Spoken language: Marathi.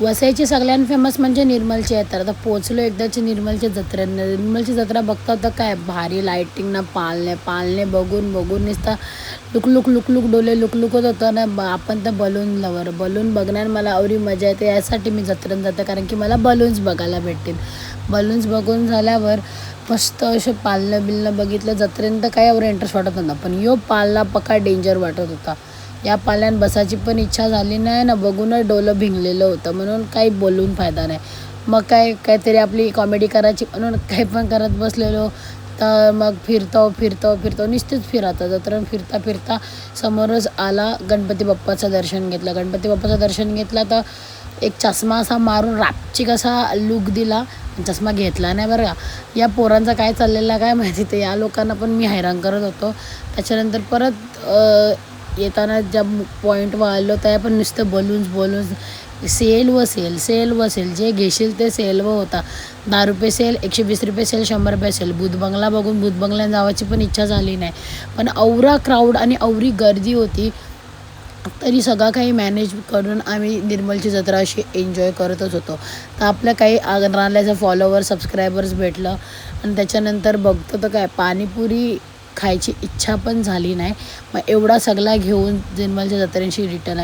वसईची सगळ्यात फेमस म्हणजे निर्मलची यात्रा आता पोचलो एकदाची निर्मलच्या जत्रेत. निर्मलची जत्रा बघता तर काय भारी लाईटिंग ना पालने पालणे बघून बघून नुसता लुकलुक लुकलुक डोले लुकलुकत होतं ना ब- आपण तर बलून लवर बलून बघण्यात मला अवरी मजा येते. यासाठी मी जत्रेत जाते. कारण की मला बलून्स बघायला भेटतील. बलून्स बघून झाल्यावर मस्त असे पालनं बिलणं बघितलं. जत्रेनं तर काय एवढं इंटरेस्ट वाटत नव्हता. पण यो पालना पक्का डेंजर वाटत होता. या पाल्यान बसायची पण इच्छा झाली नाही ना बघूनच डोलं भिंगलेलं होतं. म्हणून काही बोलून फायदा नाही. मग काय काहीतरी आपली कॉमेडी करायची म्हणून काही पण करत बसलेलो. तर मग फिरतो फिरतो फिरतो. नुसतेच फिरतो जत्रेत फिरता फिरता समोरच आला गणपती बाप्पाचं दर्शन घेतलं. गणपती बाप्पाचं दर्शन घेतलं तर एक चष्मा असा मारून रापचिक असा लुक दिला. चष्मा घेतला नाही बरं का. या पोरांचा काय चाललेला काय माहिती. ते या लोकांना पण मी हैराण करत होतो. त्याच्यानंतर परत येताना ज्या पॉईंटवर आलो त्या पण नुसतं बलून्स बलून्स सेल व सेल सेल व सेल. जे घेशील ते सेल व होता. दहा रुपये सेल एकशे वीस रुपये सेल शंभर रुपये सेल. बुधबंगला बघून बुधबंगला जावाची पण इच्छा झाली नाही. पण औरा क्राऊड आणि औरी गर्दी होती. तरी सगळं काही मॅनेज करून आम्ही निर्मलची जत्रा अशी एन्जॉय करतच होतो. तर आपल्या काही आग्राल्याचं फॉलोवर सबस्क्रायबर्स भेटलं. आणि त्याच्यानंतर बघतो तर काय पाणीपुरी खायची इच्छा पण झाली नाही. मग एवढा सगळा घेऊन जिनमलच्या जत्रेशी रिटर्न आहे.